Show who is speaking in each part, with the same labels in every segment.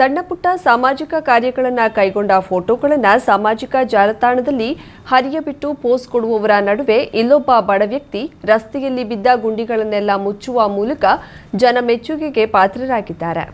Speaker 1: ಸಣ್ಣ ಪುಟ್ಟ ಸಾಮಾಜಿಕ ಕಾರ್ಯಗಳನ್ನು ಕೈಗೊಂಡ ಫೋಟೋಗಳನ್ನು ಸಾಮಾಜಿಕ ಜಾಲತಾಣದಲ್ಲಿ ಹರಿಯಬಿಟ್ಟು ಪೋಸ್ಟ್ ಕೊಡುವವರ ನಡುವೆ ಇಲ್ಲೊಬ್ಬ ಬಡ ವ್ಯಕ್ತಿ ರಸ್ತೆಯಲ್ಲಿ ಬಿದ್ದ ಗುಂಡಿಗಳನ್ನೆಲ್ಲ ಮುಚ್ಚುವ ಮೂಲಕ ಜನ ಮೆಚ್ಚುಗೆಗೆ ಪಾತ್ರರಾಗಿದ್ದಾರೆ.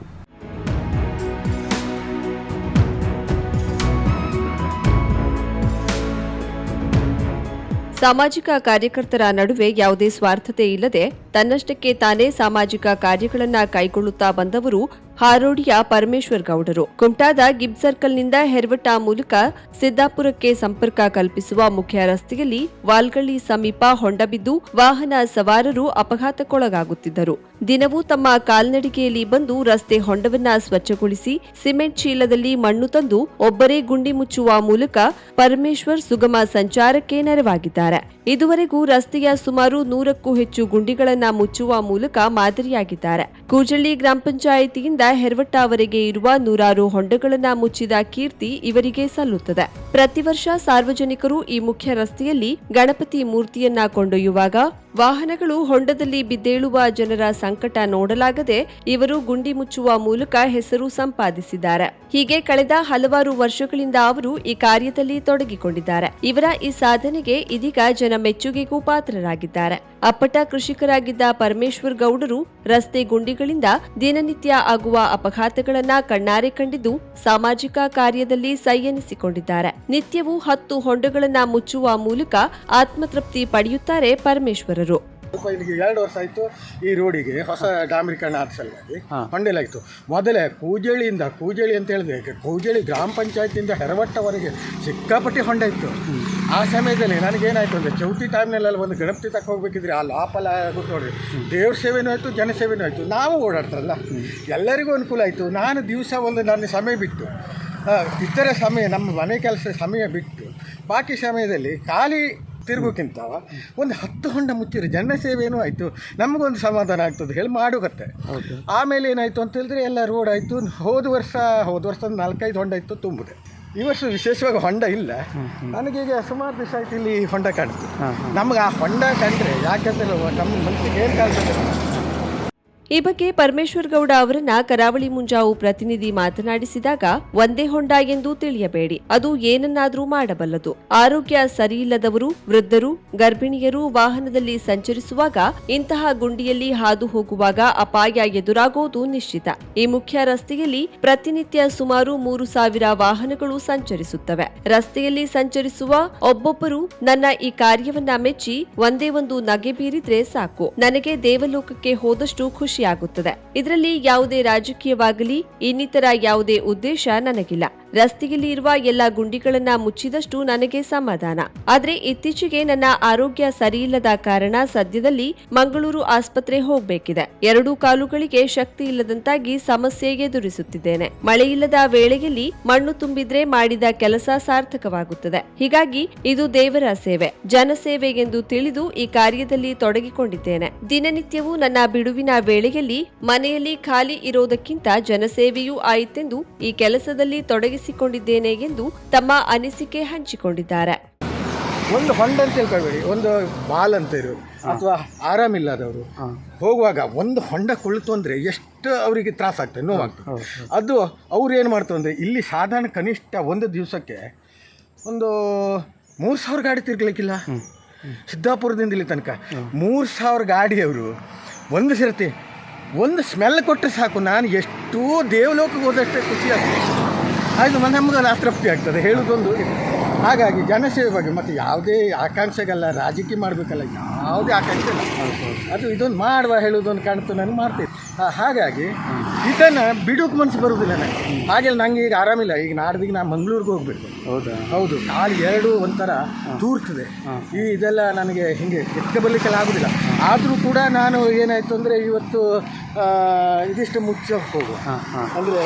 Speaker 1: ಸಾಮಾಜಿಕ ಕಾರ್ಯಕರ್ತರ ನಡುವೆ ಯಾವುದೇ ಸ್ವಾರ್ಥತೆ ಇಲ್ಲದೆ ತನ್ನಷ್ಟಕ್ಕೆ ತಾನೇ ಸಾಮಾಜಿಕ ಕಾರ್ಯಗಳನ್ನು ಕೈಗೊಳ್ಳುತ್ತಾ ಬಂದವರು ಹಾರೋಡಿಯ ಪರಮೇಶ್ವರ್ ಗೌಡರು. ಕುಮಟಾದ ಗಿಬ್ ಸರ್ಕಲ್ನಿಂದ ಹೆರ್ವಟ ಮೂಲಕ ಸಿದ್ದಾಪುರಕ್ಕೆ ಸಂಪರ್ಕ ಕಲ್ಪಿಸುವ ಮುಖ್ಯ ರಸ್ತೆಯಲ್ಲಿ ವಾಲ್ಗಳ್ಳಿ ಸಮೀಪ ಹೊಂಡಬಿದ್ದು ವಾಹನ ಸವಾರರು ಅಪಘಾತಕ್ಕೊಳಗಾಗುತ್ತಿದ್ದರು. ದಿನವೂ ತಮ್ಮ ಕಾಲ್ನಡಿಗೆಯಲ್ಲಿ ಬಂದು ರಸ್ತೆ ಹೊಂಡವನ್ನ ಸ್ವಚ್ಛಗೊಳಿಸಿ ಸಿಮೆಂಟ್ ಚೀಲದಲ್ಲಿ ಮಣ್ಣು ತಂದು ಒಬ್ಬರೇ ಗುಂಡಿ ಮುಚ್ಚುವ ಮೂಲಕ ಪರಮೇಶ್ವರ್ ಸುಗಮ ಸಂಚಾರಕ್ಕೆ ನೆರವಾಗಿದ್ದಾರೆ. ಇದುವರೆಗೂ ರಸ್ತೆಯ ಸುಮಾರು ನೂರಕ್ಕೂ ಹೆಚ್ಚು ಗುಂಡಿಗಳನ್ನ ಮುಚ್ಚುವ ಮೂಲಕ ಮಾದರಿಯಾಗಿದ್ದಾರೆ. ಕೂಜಳ್ಳಿ ಗ್ರಾಮ ಪಂಚಾಯಿತಿಯಿಂದ ಹೆರವಟ್ಟವರೆಗೆ ಇರುವ ನೂರಾರು ಹೊಂಡಗಳನ್ನ ಮುಚ್ಚಿದ ಕೀರ್ತಿ ಇವರಿಗೆ ಸಲ್ಲುತ್ತದೆ. ಪ್ರತಿ ವರ್ಷ ಸಾರ್ವಜನಿಕರು ಈ ಮುಖ್ಯ ರಸ್ತೆಯಲ್ಲಿ ಗಣಪತಿ ಮೂರ್ತಿಯನ್ನ ಕೊಂಡೊಯ್ಯುವಾಗ ವಾಹನಗಳು ಹೊಂಡದಲ್ಲಿ ಬಿದ್ದೇಳುವ ಜನರ ಸಂಕಟ ನೋಡಲಾಗದೆ ಇವರು ಗುಂಡಿ ಮುಚ್ಚುವ ಮೂಲಕ ಹೆಸರು ಸಂಪಾದಿಸಿದ್ದಾರೆ. ಹೀಗೆ ಕಳೆದ ಹಲವಾರು ವರ್ಷಗಳಿಂದ ಅವರು ಈ ಕಾರ್ಯದಲ್ಲಿ ತೊಡಗಿಕೊಂಡಿದ್ದಾರೆ. ಇವರ ಈ ಸಾಧನೆಗೆ ಇದೀಗ ಜನ ಮೆಚ್ಚುಗೆಗೂ ಪಾತ್ರರಾಗಿದ್ದಾರೆ. ಅಪ್ಪಟ ಕೃಷಿಕರಾಗಿದ್ದ ಪರಮೇಶ್ವರ್ ಗೌಡರು ರಸ್ತೆ ಗುಂಡಿಗಳಿಂದ ದಿನನಿತ್ಯ ಆಗುವ ಅಪಘಾತಗಳನ್ನ ಕಣ್ಣಾರೆ ಕಂಡಿದ್ದು ಸಾಮಾಜಿಕ ಕಾರ್ಯದಲ್ಲಿ ಸೈಯನಿಸಿಕೊಂಡಿದ್ದಾರೆ ನಿತ್ಯವೂ ಹತ್ತು ಹೊಂಡಗಳನ್ನ ಮುಚ್ಚುವ ಮೂಲಕ ಆತ್ಮತೃಪ್ತಿ ಪಡೆಯುತ್ತಾರೆ ಪರಮೇಶ್ವರರು.
Speaker 2: ಸ್ವಲ್ಪ ಇಲ್ಲಿಗೆ ಎರಡು ವರ್ಷ ಆಯಿತು ಈ ರೋಡಿಗೆ ಹೊಸ ಡಾಮರೀಕರಣ ಆದ ಸಲುವಾಗಿ ಹೊಂಡೆಲಾಯಿತು ಮೊದಲೇ ಕೂಜಳಿಯಿಂದ ಕೂಜಳಿ ಅಂತ ಹೇಳಿದ್ರೆ ಕೂಜಳಿ ಗ್ರಾಮ ಪಂಚಾಯತಿಯಿಂದ ಹೆರವಟ್ಟವರೆಗೆ ಸಿಕ್ಕಾಪಟ್ಟಿ ಹೊಂಡ ಇತ್ತು. ಆ ಸಮಯದಲ್ಲಿ ನನಗೇನಾಯಿತು ಅಂದರೆ ಚೌತಿ ಟೈಮ್ನಲ್ಲೆಲ್ಲ ಒಂದು ಗಣಪತಿ ತಕ್ಕ ಹೋಗ್ಬೇಕಿದ್ರೆ ಆ ಲಾಪಲ ಆಗುತ್ತೆ ನೋಡ್ರಿ. ದೇವ್ರ ಸೇವೆನೂ ಆಯಿತು ಜನಸೇವೆನೂ ಆಯಿತು. ನಾವು ಓಡಾಡ್ತಾರಲ್ಲ. ಎಲ್ಲರಿಗೂ ಅನುಕೂಲ ಆಯಿತು. ನಾನು ದಿವಸ ಒಂದು ನನ್ನ ಸಮಯ ಬಿಟ್ಟು ಇತರ ಸಮಯ ನಮ್ಮ ಮನೆ ಕೆಲಸ ಸಮಯ ಬಿಟ್ಟು ಬಾಕಿ ಸಮಯದಲ್ಲಿ ಖಾಲಿ ತಿರುಗೋಕ್ಕಿಂತ ಒಂದು ಹತ್ತು ಹೊಂಡ ಮುಚ್ಚಿರೋ ಜನಸೇವೆನೂ ಆಯಿತು? ನಮಗೊಂದು ಸಮಾಧಾನ ಆಗ್ತದೆ. ಹೇಳಿ ಮಾಡುಗತ್ತೆ. ಆಮೇಲೆ ಏನಾಯಿತು ಅಂತ ಹೇಳಿದ್ರೆ ಎಲ್ಲ ರೋಡ್ ಆಯಿತು. ಹೋದ ವರ್ಷ ಹೋದ ವರ್ಷ ಒಂದು ನಾಲ್ಕೈದು ಹೊಂಡ ಇತ್ತು ತುಂಬಿದೆ. ಈ ವರ್ಷ ವಿಶೇಷವಾಗಿ ಹೊಂಡ ಇಲ್ಲ. ನನಗೀಗ ಸುಮಾರು ದಿವಸ ಆಯ್ತು ಇಲ್ಲಿ ಹೊಂಡ ಕಾಣ್ತು ನಮ್ಗೆ ಆ ಹೊಂಡ ಕಂಡ್ರೆ ಯಾಕೆಂದ್ರೆ ನಮ್ಮ ಮನಸ್ಸಿಗೆ ಏನು ಕಾಣ್ತದೆ?
Speaker 1: ಈ ಬಗ್ಗೆ ಪರಮೇಶ್ವರ್ ಗೌಡ ಅವರನ್ನ ಕರಾವಳಿ ಮುಂಜಾವು ಪ್ರತಿನಿಧಿ ಮಾತನಾಡಿಸಿದಾಗ, ಒಂದೇ ಹೊಂಡ ಎಂದು ತಿಳಿಯಬೇಡಿ. ಅದು ಏನನ್ನಾದರೂ ಮಾಡಬಲ್ಲದು. ಆರೋಗ್ಯ ಸರಿಯಿಲ್ಲದವರು, ವೃದ್ಧರು, ಗರ್ಭಿಣಿಯರು ವಾಹನದಲ್ಲಿ ಸಂಚರಿಸುವಾಗ, ಇಂತಹ ಗುಂಡಿಯಲ್ಲಿ ಹಾದು ಹೋಗುವಾಗ ಅಪಾಯ ಎದುರಾಗುವುದು ನಿಶ್ಚಿತ. ಈ ಮುಖ್ಯ ರಸ್ತೆಯಲ್ಲಿ ಪ್ರತಿನಿತ್ಯ ಸುಮಾರು ಮೂರು ಸಾವಿರ ವಾಹನಗಳು ಸಂಚರಿಸುತ್ತವೆ. ರಸ್ತೆಯಲ್ಲಿ ಸಂಚರಿಸುವ ಒಬ್ಬೊಬ್ಬರು ನನ್ನ ಈ ಕಾರ್ಯವನ್ನ ಮೆಚ್ಚಿ, ಒಂದೇ ಒಂದು ನಗೆ ಬೀರಿದ್ರೆ ಸಾಕು. ನನಗೆ ದೇವಲೋಕಕ್ಕೆ ಹೋದಷ್ಟು ಖುಷಿಯಾಗುತ್ತದೆ. ಇದರಲ್ಲಿ ಯಾವುದೇ ರಾಜಕೀಯವಾಗಲಿ ಇನ್ನಿತರ ಯಾವುದೇ ಉದ್ದೇಶ ನನಗಿಲ್ಲ. ರಸ್ತೆಯಲ್ಲಿ ಇರುವ ಎಲ್ಲ ಗುಂಡಿಗಳನ್ನ ಮುಚ್ಚಿದಷ್ಟು ನನಗೆ ಸಮಾಧಾನ. ಆದ್ರೆ ಇತ್ತೀಚೆಗೆ ನನ್ನ ಆರೋಗ್ಯ ಸರಿಯಿಲ್ಲದ ಕಾರಣ ಸದ್ಯದಲ್ಲಿ ಮಂಗಳೂರು ಆಸ್ಪತ್ರೆ ಹೋಗ್ಬೇಕಿದೆ. ಎರಡೂ ಕಾಲುಗಳಿಗೆ ಶಕ್ತಿ ಇಲ್ಲದಂತಾಗಿ ಸಮಸ್ಯೆ ಎದುರಿಸುತ್ತಿದ್ದೇನೆ. ಮಳೆಯಿಲ್ಲದ ವೇಳೆಯಲ್ಲಿ ಮಣ್ಣು ತುಂಬಿದ್ರೆ ಮಾಡಿದ ಕೆಲಸ ಸಾರ್ಥಕವಾಗುತ್ತದೆ. ಹೀಗಾಗಿ ಇದು ದೇವರ ಸೇವೆ, ಜನಸೇವೆ ಎಂದು ತಿಳಿದು ಈ ಕಾರ್ಯದಲ್ಲಿ ತೊಡಗಿಕೊಂಡಿದ್ದೇನೆ. ದಿನನಿತ್ಯವೂ ನನ್ನ ಬಿಡುವಿನ ವೇಳೆಯಲ್ಲಿ ಮನೆಯಲ್ಲಿ ಖಾಲಿ ಇರೋದಕ್ಕಿಂತ ಜನಸೇವೆಯೂ ಆಯಿತೆಂದು ಈ ಕೆಲಸದಲ್ಲಿ ತೊಡಗಿಸಿಕೊಂಡಿದ್ದೇನೆ ಎಂದು ತಮ್ಮ ಅನಿಸಿಕೆ ಹಂಚಿಕೊಂಡಿದ್ದಾರೆ.
Speaker 2: ಒಂದು ಹೊಂಡ ಅಂತ ತಿಳ್ಕೊಳ್ಬೇಡಿ ಒಂದು ಬಾಲ್ ಅಂತ ಇರು ಅಥವಾ ಆರಾಮಿಲ್ಲದವರು. ಹೋಗುವಾಗ ಒಂದು ಹೊಂಡ ಕುಳಿತು ಅಂದರೆ ಎಷ್ಟು ಅವರಿಗೆ ತ್ರಾಸ ಆಗ್ತದೆ ನೋವಾಗ್ತದೆ. ಅದು ಅವ್ರು ಏನು ಮಾಡ್ತಾರೆ ಅಂದರೆ ಇಲ್ಲಿ ಸಾಧಾರಣ ಕನಿಷ್ಠ ಒಂದು ದಿವಸಕ್ಕೆ ಒಂದು ಮೂರು ಸಾವಿರ ಗಾಡಿ ತಿರ್ಗಲಿಕ್ಕಿಲ್ಲ? ಸಿದ್ದಾಪುರದಿಂದ ಇಲ್ಲಿ ತನಕ. ಮೂರು ಸಾವಿರ ಗಾಡಿ ಅವರು ಒಂದು ಸರ್ತಿ ಒಂದು ಸ್ಮೆಲ್ ಕೊಟ್ಟರೆ ಸಾಕು. ನಾನು ಎಷ್ಟೋ ದೇವಲೋಕಕ್ಕೆ ಹೋದಷ್ಟೇ ಖುಷಿ ಆಗ್ತದೆ. ಆಯಿತು ನಮ್ಗೆ ಅತೃಪ್ತಿ ಆಗ್ತದೆ ಹೇಳುವುದೊಂದು ಹಾಗಾಗಿ ಜನಸೇವೆ ಬಗ್ಗೆ ಮತ್ತು ಯಾವುದೇ ಆಕಾಂಕ್ಷೆಗಲ್ಲ ರಾಜಕೀಯ ಮಾಡಬೇಕಲ್ಲ ಯಾವುದೇ ಆಕಾಂಕ್ಷೆ ಇಲ್ಲ. ಅದು ಇದೊಂದು ಮಾಡುವ ಹೇಳೋದೊಂದು ಕಾಣ್ತು ನಾನು ಮಾಡ್ತೀನಿ. ಹಾಗಾಗಿ ಇದನ್ನು ಬಿಡೋಕೆ ಮನಸ್ಸು ಬರುವುದಿಲ್ಲ ನನಗೆ. ಹಾಗೆ ನಂಗೆ ಈಗ ಆರಾಮಿಲ್ಲ. ಈಗ ನಾಡ್ದಿಗೆ ನಾನು ಮಂಗಳೂರಿಗೆ ಹೋಗಬೇಕು.
Speaker 3: ಹೌದಾ?
Speaker 2: ಹೌದು ಕಾಲು ಎರಡು ಒಂಥರ ತೂರ್ತದೆ. ಈ ಇದೆಲ್ಲ ನನಗೆ ಹಿಂಗೆ ಎತ್ಕ ಬರಲಿಕ್ಕೆಲ್ಲ ಆಗೋದಿಲ್ಲ. ಆದರೂ ಕೂಡ ನಾನು ಏನಾಯಿತು ಅಂದರೆ ಇವತ್ತು ಇದಿಷ್ಟು ಮುಚ್ಚ ಹೋಗುವ. ಅಂದರೆ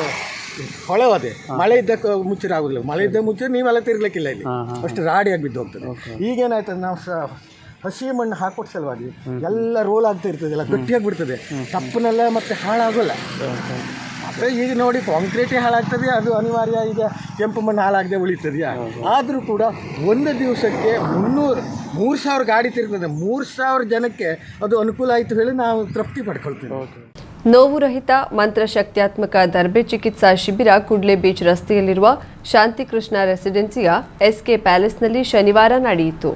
Speaker 2: ಹೊಳವದೆ ಮಳೆ ಇದ್ದ ಮುಚ್ಚಿರ ಆಗೋದಿಲ್ಲ. ಮಳೆ ಇದ್ದ ಮುಚ್ಚಿರ ನೀವೆಲ್ಲ ತಿರ್ಗ್ಲಿಕ್ಕಿಲ್ಲ ಇಲ್ಲಿ. ಅಷ್ಟು ರಾಡಿಯಾಗಿ ಬಿದ್ದು ಹೋಗ್ತದೆ. ಈಗೇನಾಯ್ತದೆ ನಾವು ಸಹ ಹಸಿ ಮಣ್ಣು ಹಾಕೊಟ್ ಸಲುವಾಗಿ ಎಲ್ಲ ರೋಲ್ ಆಗ್ತಾ ಇರ್ತದೆ ಎಲ್ಲ ಗಟ್ಟಿಯಾಗಿ ಬಿಡ್ತದೆ. ತಪ್ಪನೆಲ್ಲ ಮತ್ತೆ ಹಾಳಾಗೋಲ್ಲ. ಮತ್ತೆ ಈಗ ನೋಡಿ ಕಾಂಕ್ರೀಟೇ ಹಾಳಾಗ್ತದೆ ಅದು ಅನಿವಾರ್ಯ. ಈಗ ಕೆಂಪು ಮಣ್ಣು ಹಾಳಾಗದೆ ಉಳಿತದೆಯಾ? ಆದರೂ ಕೂಡ ಒಂದು ದಿವಸಕ್ಕೆ ಮುನ್ನೂರು ಮೂರು ಸಾವಿರ ಗಾಡಿ ತಿರುಗ್ತದೆ. ಮೂರು ಸಾವಿರ ಜನಕ್ಕೆ ಅದು ಅನುಕೂಲ ಆಯಿತು ಹೇಳಿ ನಾವು ತೃಪ್ತಿ ಪಡ್ಕೊಳ್ತೀವಿ.
Speaker 1: ನೋವು ರಹಿತ ಮಂತ್ರಶಕ್ತ್ಯಾತ್ಮಕ ದರ್ಬೆ ಚಿಕಿತ್ಸಾ ಶಿಬಿರ ಕುಡ್ಲೆ ಬೀಚ್ ರಸ್ತೆಯಲ್ಲಿರುವ ಶಾಂತಿಕೃಷ್ಣ ರೆಸಿಡೆನ್ಸಿಯ ಎಸ್ಕೆ ಪ್ಯಾಲೇಸ್ನಲ್ಲಿ ಶನಿವಾರ ನಡೆಯಿತು.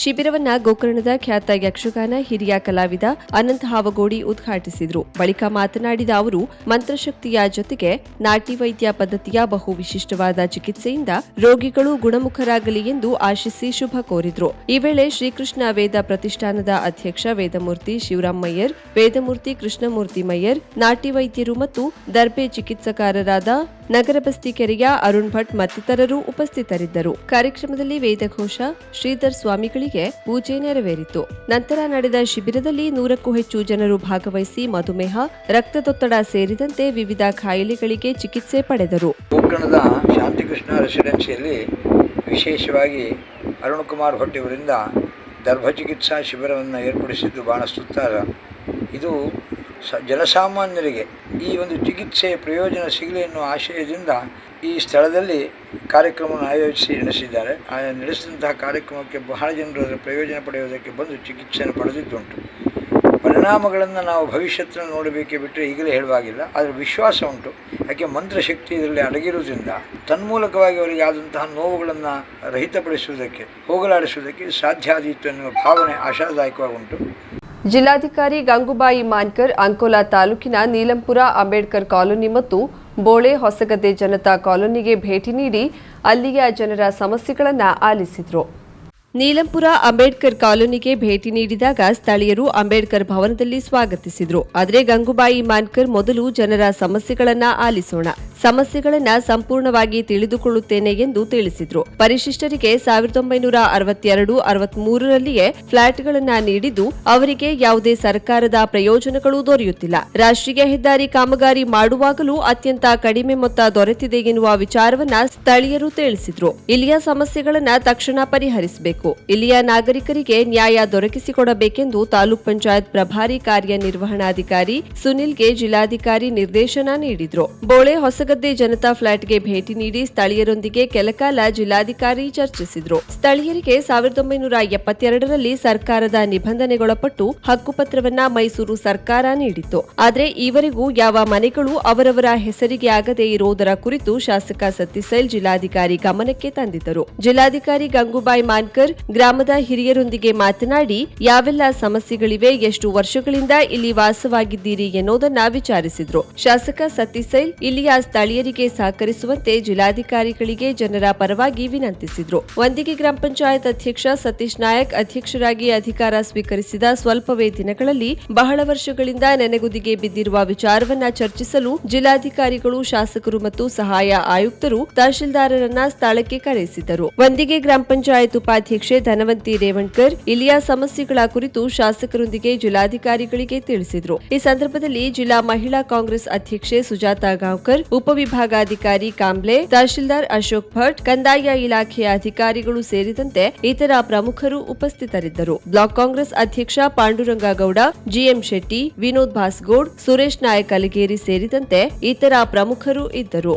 Speaker 1: ಶಿಬಿರವನ್ನ ಗೋಕರ್ಣದ ಖ್ಯಾತ ಯಕ್ಷಗಾನ ಹಿರಿಯ ಕಲಾವಿದ ಅನಂತ ಹಾವಗೋಡಿ ಉದ್ಘಾಟಿಸಿದರು. ಬಳಿಕ ಮಾತನಾಡಿದ ಅವರು, ಮಂತ್ರಶಕ್ತಿಯ ಜೊತೆಗೆ ನಾಟಿ ವೈದ್ಯ ಪದ್ಧತಿಯ ಬಹು ವಿಶಿಷ್ಟವಾದ ಚಿಕಿತ್ಸೆಯಿಂದ ರೋಗಿಗಳು ಗುಣಮುಖರಾಗಲಿ ಎಂದು ಆಶಿಸಿ ಶುಭ ಕೋರಿದ್ರು. ಈ ವೇಳೆ ಶ್ರೀಕೃಷ್ಣ ವೇದ ಪ್ರತಿಷ್ಠಾನದ ಅಧ್ಯಕ್ಷ ವೇದಮೂರ್ತಿ ಶಿವರಾಮ್ ಮಯ್ಯರ್ ವೇದಮೂರ್ತಿ ಕೃಷ್ಣಮೂರ್ತಿ ಮಯ್ಯರ್, ನಾಟಿ ವೈದ್ಯರು ಮತ್ತು ದರ್ಬೆ ಚಿಕಿತ್ಸಕಾರರಾದ ನಗರ ಬಸ್ತಿ ಕೆರೆಯ ಅರುಣ್ ಭಟ್ ಮತ್ತಿತರರು ಉಪಸ್ಥಿತರಿದ್ದರು. ಕಾರ್ಯಕ್ರಮದಲ್ಲಿ ವೇದಘೋಷ ಶ್ರೀಧರ್ ಸ್ವಾಮಿಗಳಿಗೆ ಪೂಜೆ ನೆರವೇರಿತು. ನಂತರ ನಡೆದ ಶಿಬಿರದಲ್ಲಿ ನೂರಕ್ಕೂ ಹೆಚ್ಚು ಜನರು ಭಾಗವಹಿಸಿ ಮಧುಮೇಹ, ರಕ್ತದೊತ್ತಡ ಸೇರಿದಂತೆ ವಿವಿಧ ಕಾಯಿಲೆಗಳಿಗೆ ಚಿಕಿತ್ಸೆ ಪಡೆದರು.
Speaker 3: ಗೋಕರ್ಣದ ಶಾಂತಿಕೃಷ್ಣ ರೆಸಿಡೆನ್ಸಿಯಲ್ಲಿ ವಿಶೇಷವಾಗಿ ಅರುಣ್ ಕುಮಾರ್ ಭಟ್ ಇವರಿಂದ ದರ್ಭ ಚಿಕಿತ್ಸಾ ಶಿಬಿರವನ್ನು ಏರ್ಪಡಿಸಿದ್ದು ಬಹಳ ಸುತ್ತಾರ. ಇದು ಸ ಜನಸಾಮಾನ್ಯರಿಗೆ ಈ ಒಂದು ಚಿಕಿತ್ಸೆಯ ಪ್ರಯೋಜನ ಸಿಗಲಿ ಎನ್ನುವ ಆಶಯದಿಂದ ಈ ಸ್ಥಳದಲ್ಲಿ ಕಾರ್ಯಕ್ರಮವನ್ನು ಆಯೋಜಿಸಿ ನಡೆಸಿದ್ದಾರೆ. ಆ ನಡೆಸಿದಂತಹ ಕಾರ್ಯಕ್ರಮಕ್ಕೆ ಬಹಳ ಜನರು ಅದರ ಪ್ರಯೋಜನ ಪಡೆಯುವುದಕ್ಕೆ ಬಂದು ಚಿಕಿತ್ಸೆಯನ್ನು ಪಡೆದಿದ್ದುಂಟು. ಪರಿಣಾಮಗಳನ್ನು ನಾವು ಭವಿಷ್ಯತ್ತನ್ನು ನೋಡಬೇಕೇ ಬಿಟ್ಟರೆ ಈಗಲೇ ಹೇಳುವಾಗಿಲ್ಲ. ಆದರೆ ವಿಶ್ವಾಸ ಉಂಟು. ಯಾಕೆ ಮಂತ್ರಶಕ್ತಿ ಇದರಲ್ಲಿ ಅಡಗಿರುವುದರಿಂದ ತನ್ಮೂಲಕವಾಗಿ ಅವರಿಗೆ ಆದಂತಹ ನೋವುಗಳನ್ನು ರಹಿತಪಡಿಸುವುದಕ್ಕೆ, ಹೋಗಲಾಡಿಸುವುದಕ್ಕೆ ಸಾಧ್ಯ ಆದೀತು ಎನ್ನುವ ಭಾವನೆ ಆಶಾದಾಯಕವಾಗಿ ಉಂಟು.
Speaker 1: ಜಿಲ್ಲಾಧಿಕಾರಿ ಗಂಗುಬಾಯಿ ಮಾನ್ಕರ್ ಅಂಕೋಲಾ ತಾಲೂಕಿನ ನೀಲಂಪುರ ಅಂಬೇಡ್ಕರ್ ಕಾಲೋನಿ ಮತ್ತು ಬೋಳೆ ಹೊಸಗದ್ದೆ ಜನತಾ ಕಾಲೋನಿಗೆ ಭೇಟಿ ನೀಡಿ ಅಲ್ಲಿಯ ಜನರ ಸಮಸ್ಯೆಗಳನ್ನು ಆಲಿಸಿದ್ರು. ನೀಲಂಪುರ ಅಂಬೇಡ್ಕರ್ ಕಾಲೋನಿಗೆ ಭೇಟಿ ನೀಡಿದಾಗ ಸ್ಥಳೀಯರು ಅಂಬೇಡ್ಕರ್ ಭವನದಲ್ಲಿ ಸ್ವಾಗತಿಸಿದ್ರು. ಆದರೆ ಗಂಗುಬಾಯಿ ಮಾನ್ಕರ್ ಮೊದಲು ಜನರ ಸಮಸ್ಯೆಗಳನ್ನ ಆಲಿಸೋಣ. ಸಮಸ್ಯೆಗಳನ್ನ ಸಂಪೂರ್ಣವಾಗಿ ತಿಳಿದುಕೊಳ್ಳುತ್ತೇನೆ ಎಂದು ತಿಳಿಸಿದ್ರು. ಪರಿಶಿಷ್ಟರಿಗೆ ಸಾವಿರದ ಒಂಬೈನೂರ ಅರವತ್ತೆರಡು, ಅರವತ್ಮೂರರಲ್ಲಿಯೇ ಫ್ಲಾಟ್ಗಳನ್ನ ನೀಡಿದ್ದು ಅವರಿಗೆ ಯಾವುದೇ ಸರ್ಕಾರದ ಪ್ರಯೋಜನಗಳು ದೊರೆಯುತ್ತಿಲ್ಲ. ರಾಷ್ಟ್ರೀಯ ಹೆದ್ದಾರಿ ಕಾಮಗಾರಿ ಮಾಡುವಾಗಲೂ ಅತ್ಯಂತ ಕಡಿಮೆ ಮೊತ್ತ ದೊರೆತಿದೆ ಎನ್ನುವ ವಿಚಾರವನ್ನ ಸ್ಥಳೀಯರು ತಿಳಿಸಿದರು. ಇಲ್ಲಿಯ ಸಮಸ್ಯೆಗಳನ್ನು ತಕ್ಷಣ ಪರಿಹರಿಸಬೇಕು. ಇಲ್ಲಿಯ ನಾಗರಿಕರಿಗೆ ನ್ಯಾಯ ದೊರಕಿಸಿಕೊಡಬೇಕೆಂದು ತಾಲೂಕ್ ಪಂಚಾಯತ್ ಪ್ರಭಾರಿ ಕಾರ್ಯನಿರ್ವಹಣಾಧಿಕಾರಿ ಸುನಿಲ್ಗೆ ಜಿಲ್ಲಾಧಿಕಾರಿ ನಿರ್ದೇಶನ ನೀಡಿದ್ರು. ಬೋಳೆ ಹೊಸಗದ್ದೆ ಜನತಾ ಫ್ಲಾಟ್ಗೆ ಭೇಟಿ ನೀಡಿ ಸ್ಥಳೀಯರೊಂದಿಗೆ ಕೆಲಕಾಲ ಜಿಲ್ಲಾಧಿಕಾರಿ ಚರ್ಚಿಸಿದ್ರು. ಸ್ಥಳೀಯರಿಗೆ ಸಾವಿರದ ಒಂಬೈನೂರ ಎಪ್ಪತ್ತೆರಡರಲ್ಲಿ ಸರ್ಕಾರದ ನಿಬಂಧನೆಗೊಳಪಟ್ಟು ಹಕ್ಕುಪತ್ರವನ್ನ ಮೈಸೂರು ಸರ್ಕಾರ ನೀಡಿತ್ತು. ಆದರೆ ಈವರೆಗೂ ಯಾವ ಮನೆಗಳು ಅವರವರ ಹೆಸರಿಗೆ ಆಗದೇ ಇರುವುದರ ಕುರಿತು ಶಾಸಕ ಸತ್ತಿಸೈಲ್ ಜಿಲ್ಲಾಧಿಕಾರಿ ಗಮನಕ್ಕೆ ತಂದಿದ್ದರು. ಜಿಲ್ಲಾಧಿಕಾರಿ ಗಂಗೂಬಾಯಿ ಮಾನ್ಕರ್ ಗ್ರಾಮದ ಹಿರಿಯರೊಂದಿಗೆ ಮಾತನಾಡಿ, ಯಾವೆಲ್ಲ ಸಮಸ್ಯೆಗಳಿವೆ, ಎಷ್ಟು ವರ್ಷಗಳಿಂದ ಇಲ್ಲಿ ವಾಸವಾಗಿದ್ದೀರಿ ಎನ್ನುವುದನ್ನ ವಿಚಾರಿಸಿದ್ರು. ಶಾಸಕ ಸತೀಸೈಲ್ ಇಲ್ಲಿಯ ಸ್ಥಳೀಯರಿಗೆ ಸಹಕರಿಸುವಂತೆ ಜಿಲ್ಲಾಧಿಕಾರಿಗಳಿಗೆ ಜನರ ಪರವಾಗಿ ವಿನಂತಿಸಿದ್ರು. ವಂದಿಗೆ ಗ್ರಾಮ ಪಂಚಾಯತ್ ಅಧ್ಯಕ್ಷ ಸತೀಶ್ ನಾಯಕ್ ಅಧ್ಯಕ್ಷರಾಗಿ ಅಧಿಕಾರ ಸ್ವೀಕರಿಸಿದ ಸ್ವಲ್ಪವೇ ದಿನಗಳಲ್ಲಿ ಬಹಳ ವರ್ಷಗಳಿಂದ ನೆನೆಗುದಿಗೆ ಬಿದ್ದಿರುವ ವಿಚಾರವನ್ನ ಚರ್ಚಿಸಲು ಜಿಲ್ಲಾಧಿಕಾರಿಗಳು, ಶಾಸಕರು ಮತ್ತು ಸಹಾಯ ಆಯುಕ್ತರು ತಹಶೀಲ್ದಾರರನ್ನ ಸ್ಥಳಕ್ಕೆ ಕರೆಸಿದರು. ವಂದಿಗೆ ಗ್ರಾಮ ಪಂಚಾಯತ್ ಉಪಾಧ್ಯಕ್ಷೆ ಧನವಂತಿ ರೇವಣ್ಕರ್ ಇಲ್ಲಿಯ ಸಮಸ್ಯೆಗಳ ಕುರಿತು ಶಾಸಕರೊಂದಿಗೆ ಜಿಲ್ಲಾಧಿಕಾರಿಗಳಿಗೆ ತಿಳಿಸಿದರು. ಈ ಸಂದರ್ಭದಲ್ಲಿ ಜಿಲ್ಲಾ ಮಹಿಳಾ ಕಾಂಗ್ರೆಸ್ ಅಧ್ಯಕ್ಷೆ ಸುಜಾತಾ ಗಾಂವ್ಕರ್ ಉಪವಿಭಾಗಾಧಿಕಾರಿ ಕಾಂಬ್ಲೆ ತಹಶೀಲ್ದಾರ್ ಅಶೋಕ್ ಭಟ್ ಕಂದಾಯ ಇಲಾಖೆಯ ಅಧಿಕಾರಿಗಳು ಸೇರಿದಂತೆ ಇತರ ಪ್ರಮುಖರು ಉಪಸ್ಥಿತರಿದ್ದರು. ಬ್ಲಾಕ್ ಕಾಂಗ್ರೆಸ್ ಅಧ್ಯಕ್ಷ ಪಾಂಡುರಂಗ ಗೌಡ ಜಿಎಂ ಶೆಟ್ಟಿ ವಿನೋದ್ ಭಾಸ್ಗೋಡ್ ಸುರೇಶ್ ನಾಯಕ್ ಅಲಗೇರಿ ಸೇರಿದಂತೆ ಇತರ ಪ್ರಮುಖರು ಇದ್ದರು.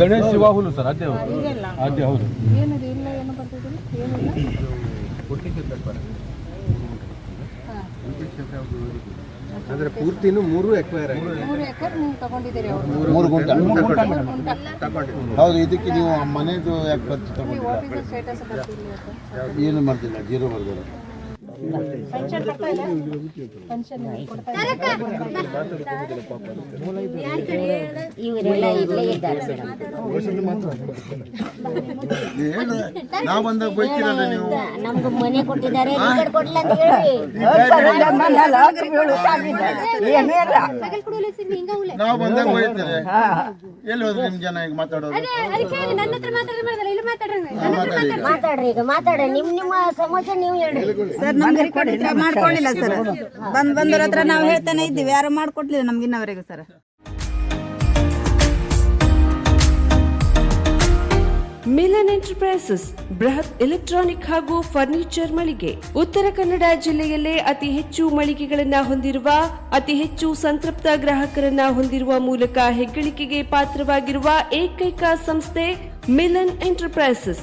Speaker 4: ಗಣೇಶ್ ಶಿವಾಹುಲು ಸರ್ ಅದೇ ಹೌದು. ಅದೇ ಹೌದು.
Speaker 2: ಅಂದರೆ ಪೂರ್ತಿನೂ ಮೂರು ಎಕ್ವೈರ್ ಆಗಿದೆ.
Speaker 5: ಮೂರು ಎಕರೆ ನೀವು ತಗೊಂಡಿದ್ದೀರಿ ಅವ್ರು.
Speaker 4: ಮೂರು ಗುಂಟ.
Speaker 6: ಹೌದು ಇದಕ್ಕೆ ನೀವು ಮನೆದು ಯಾಕೆ
Speaker 5: ಆಫೀಸರ್ ಸ್ಟೇಟಸ್
Speaker 6: ಏನು ಮಾಡ್ತಿಲ್ಲ? ಜೀರೋ ಬರ್ದಿಲ್ಲ
Speaker 7: ಇವರೆಲ್ಲ ಇದ್ದಾರೆ ಅಂತ ಹೇಳಿ
Speaker 6: ನಾವು ಬಂದಾಗ ಎಲ್ಲಿ ಹೋದ್ರೆ ನಿಮ್ ಜನ ಈಗ ಮಾತಾಡೋದು
Speaker 7: ಮಾತಾಡ್ರಿ ಈಗ ಮಾತಾಡ್ರಿ ನಿಮ್ ನಿಮ್ಮ ಸಮಸ್ಯೆ ನೀವು ಹೇಳ್ರಿ
Speaker 8: ಮಾಡ್ಕೊಳ್ಳಿಲ್ಲ ಸರ್. ಬಂದ್ ಬಂದವ್ರ ಹತ್ರ ನಾವು ಹೇಳ್ತಾನೆ ಇದ್ದೀವಿ. ಯಾರು ಮಾಡ್ಕೊಡ್ಲಿಲ್ಲ ನಮ್ಗೆ ಇನ್ನವರೆಗೂ ಸರ್.
Speaker 1: ಮಿಲನ್ ಎಂಟರ್ಪ್ರೈಸಸ್ ಬೃಹತ್ ಎಲೆಕ್ಟ್ರಾನಿಕ್ ಹಾಗೂ ಫರ್ನಿಚರ್ ಮಳಿಗೆ. ಉತ್ತರ ಕನ್ನಡ ಜಿಲ್ಲೆಯಲ್ಲೇ ಅತಿ ಹೆಚ್ಚು ಮಳಿಗೆಗಳನ್ನ ಹೊಂದಿರುವ ಅತಿ ಹೆಚ್ಚು ಸಂತೃಪ್ತ ಗ್ರಾಹಕರನ್ನ ಹೊಂದಿರುವ ಮೂಲಕ ಹೆಗ್ಗಳಿಕೆಗೆ ಪಾತ್ರವಾಗಿರುವ ಏಕೈಕ ಸಂಸ್ಥೆ ಮಿಲನ್ ಎಂಟರ್ಪ್ರೈಸಸ್.